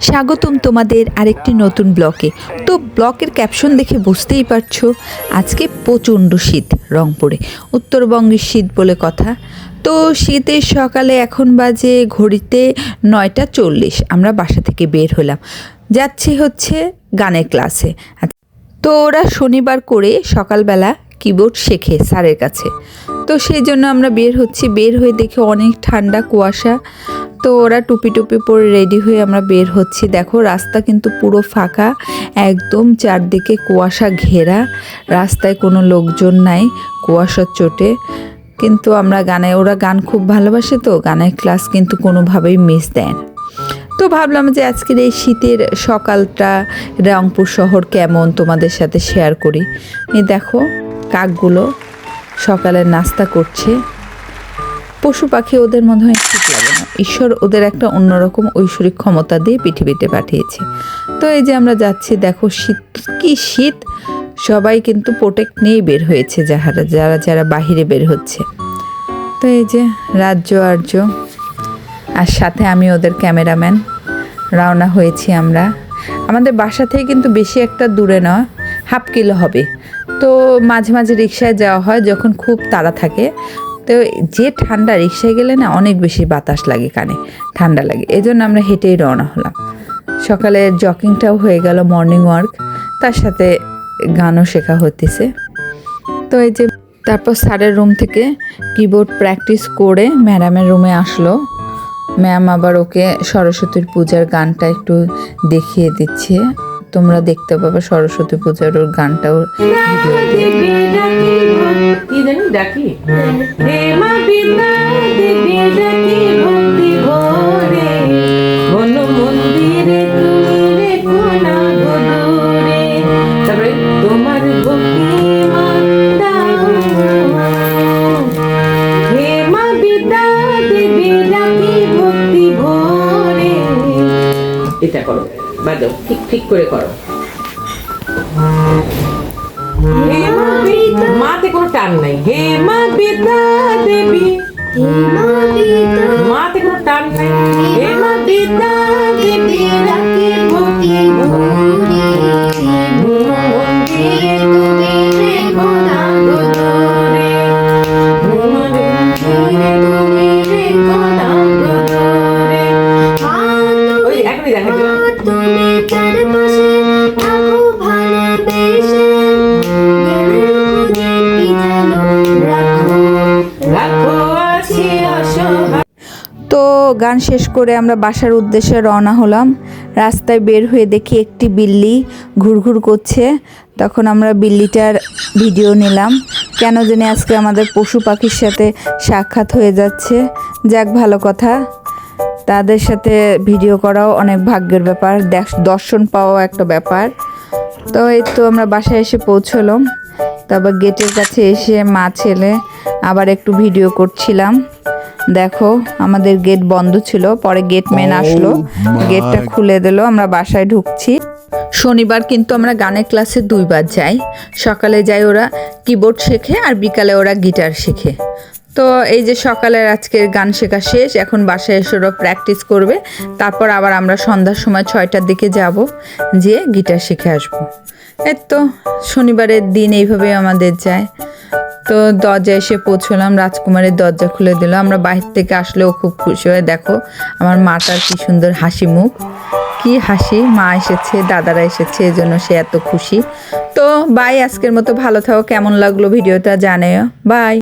স্বাগতম তোমাদের আরেকটি নতুন ব্লকে। তো ব্লকের ক্যাপশন দেখে বুঝতেই পারছ, আজকে প্রচণ্ড শীত রংপুরে। উত্তরবঙ্গের শীত বলে কথা। তো শীতের সকালে এখন বাজে ঘড়িতে নয়টা চল্লিশ। আমরা বাসা থেকে বের হলাম। যাচ্ছি হচ্ছে গানের ক্লাসে। তো ওরা শনিবার করে সকালবেলা কিবোর্ড শেখে স্যারের কাছে। তো সেই জন্য আমরা বের হচ্ছি। বের হয়ে দেখে অনেক ঠান্ডা কুয়াশা। তো ওরা টুপি টুপি পরে রেডি হয়ে আমরা বের হচ্ছি। দেখো, রাস্তা কিন্তু পুরো ফাঁকা, একদম চারদিকে কুয়াশা ঘেরা। রাস্তায় কোনো লোকজন নাই, কুয়াশার চোটে। কিন্তু আমরা গানে, ওরা গান খুব ভালোবাসে তো, গানের ক্লাস কিন্তু কোনোভাবেই মিস দেয় তো ভাবলাম যে আজকের এই শীতের সকালটা রংপুর শহর কেমন তোমাদের সাথে শেয়ার করি। দেখো, কাকগুলো সকালে নাস্তা করছে। পশু পাখি ওদের মনে হয় ঠিক লাগে না। ঈশ্বর ওদের একটা অন্যরকম ঐশ্বরিক ক্ষমতা দিয়ে পৃথিবীতে পাঠিয়েছে। তো এই যে আমরা যাচ্ছি, দেখো শীত, কি শীত? সবাই কিন্তু প্রোটেক্ট নিয়েই বের হয়েছে যাহারা, যারা যারা বাহিরে বের হচ্ছে। তো এই যে রাজ্য, আর্য, আর সাথে আমি ওদের ক্যামেরাম্যান। রওনা হয়েছি আমরা। আমাদের বাসা থেকে কিন্তু বেশি একটা দূরে নয়, হাফ কিলো হবে। তো মাঝে মাঝে রিক্সায় যাওয়া হয় যখন খুব তাড়া থাকে। তো যে ঠান্ডা রিক্সায় গেলে না অনেক বেশি বাতাস লাগে কানে, ঠান্ডা লাগে। এই জন্য আমরা হেঁটেই রওনা হলাম। সকালে জকিংটাও হয়ে গেল মর্নিং ওয়ার্ক তার সাথে গানও শেখা হতেছে তো এই যে তারপর স্যারের রুম থেকে কিবোর্ড প্র্যাকটিস করে ম্যাডামের রুমে আসলো। ম্যাম আবার ওকে সরস্বতীর পূজার গানটা একটু দেখিয়ে দিচ্ছে। তোমরা দেখতে পাবে সরস্বতী পূজার ওর গানটাও এটা করো। বাজাও ঠিক ঠিক করে করো। হে মা পিতা। মাতে কোনো টান নাই। হে মা বিদ্যা দেবী। মাতে কোনো টান নাই। হে মা বিদ্যা দেবী রাখি গান শেষ করে আমরা বাসার উদ্দেশ্যে রওনা হলাম। রাস্তায় বের হয়ে দেখি একটি বিল্লি ঘুরঘুর করছে। তখন আমরা বিল্লিটার ভিডিও নিলাম। কেন জানি আজকে আমাদের পশু পাখির সাথে সাক্ষাৎ হয়ে যাচ্ছে। যাক, ভালো কথা। তাদের সাথে ভিডিও করাও অনেক ভাগ্যের ব্যাপার। দর্শন পাওয়াও একটা ব্যাপার। তো এই তো আমরা বাসায় এসে পৌঁছলাম। তারপর গেটের কাছে এসে মা, ছেলে আবার একটু ভিডিও করছিলাম। দেখো আমাদের গেট বন্ধ ছিল পরে গেট মেন আসলো। গেটটা খুলে দিল আমরা বাসায় ঢুকছি। শনিবার কিন্তু আমরা গানের ক্লাসে দুইবার যাই। সকালে যাই ওরা কিবোর্ড শেখে আর বিকালে ওরা গিটার শেখে। তো এই যে সকালের আজকের গান শেখা শেষ এখন বাসায় এসে ওরা প্র্যাকটিস করবে। তারপর আবার আমরা সন্ধ্যার সময় ছয়টার দিকে যাব যে গিটার শিখে আসব। এই তো শনিবারের দিন এইভাবে আমাদের যায়। তো দরজা এসে পৌঁছলাম, রাজকুমারের দরজা খুলে দিল। আমরা বাইরে থেকে আসলেও খুব খুশি হয়ে দেখো, আমার মাটার কি সুন্দর হাসি মুখ। কি হাসি, মা এসেছে, দাদারা এসেছে, এজন্য সে এত খুশি। তো বাই আজকের মতো ভালো থাকো, কেমন লাগল ভিডিওটা জানেও। বাই